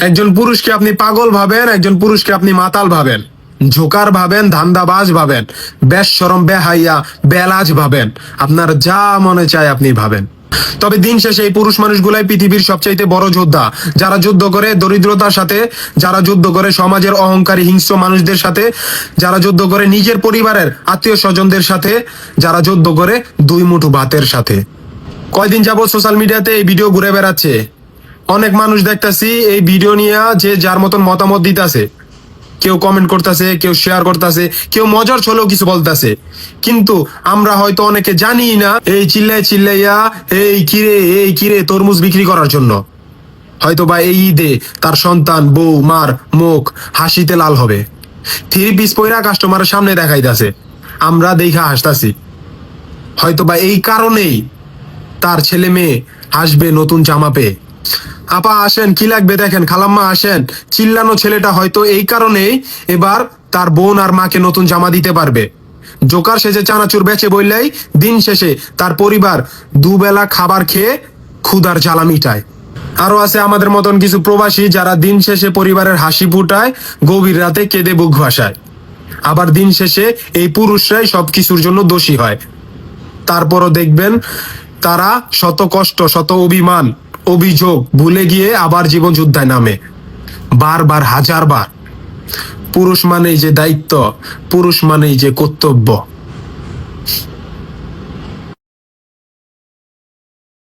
একজন পুরুষকে আপনি পাগল ভাবেন, একজন পুরুষকে আপনি মাতাল ভাবেন। ঝোকার ভাবেন, ধান্দাবাজ ভাবেন বেশ সরম বেহাইয়া, বেলাজ ভাবেন। আপনার যা মনে চায় আপনি ভাবেন। তবে দিন শেষে এই পুরুষ মানুষগুলাই পৃথিবীর সবচাইতে বড় যোদ্ধা। যারা যুদ্ধ করে দরিদ্রতার সাথে, যারা যুদ্ধ করে সমাজের অহংকারী হিংস্র মানুষদের সাথে, যারা যুদ্ধ করে নিজের পরিবারের আত্মীয় স্বজনদের সাথে, যারা যুদ্ধ করে দুই মুঠো ভাতের সাথে। কয়দিন যাবত সোশ্যাল মিডিয়াতে এই ভিডিও ঘুরে বেড়াচ্ছে? অনেক মানুষ দেখতাছি এই ভিডিও নিয়ে যে যার মতন মতামত দিতাছে। কেউ কমেন্ট করতেছে, কেউ শেয়ার করতেছে, কেউ মজার ছলেও কিছু বলতেছে। কিন্তু আমরা হয়তো অনেকে জানি না এই চিল্লাই চিল্লাইয়া, এই কিরে এই কিরে তরমুজ বিক্রি করার জন্য? হয়তো বা এই ঈদে তার সন্তান, বউ, মার মুখ হাসিতে লাল হবে। থ্রি পিস পয়রা কাস্টমারের সামনে দেখাইতাছে। আমরা দেখা হাসতাছি। হয়তো বা এই কারণেই তার ছেলে মেয়ে আসবে নতুন জামা পেয়ে। আপা আসেন, কি লাগবে দেখেন, খালাম্মা আসেন। চিল্লানো ছেলেটা হয়তো এই কারণেই এবার তার বোন আর মাকে নতুন জামা দিতে পারবে। জোকার সেজে চানাচুর বেচে বললেই দিন শেষে তার পরিবার দুবেলা খাবার খেয়ে ক্ষুধার জ্বালা মিটায়। আরও আছে আমাদের মতন কিছু প্রবাসী যারা দিন শেষে পরিবারের হাসি ফুটায়, গভীর রাতে কেঁদে বুক ভাসায় আবার দিন শেষে এই পুরুষরাই সবকিছুর জন্য দোষী হয়। তারপরও দেখবেন তারা শত কষ্ট, শত অভিমান অভিযোগ ভুলে গিয়ে আবার জীবন যুদ্ধায় নামে। বারবার হাজার বার পুরুষ মানেই যে দায়িত্ব, পুরুষ মানেই যে কর্তব্য।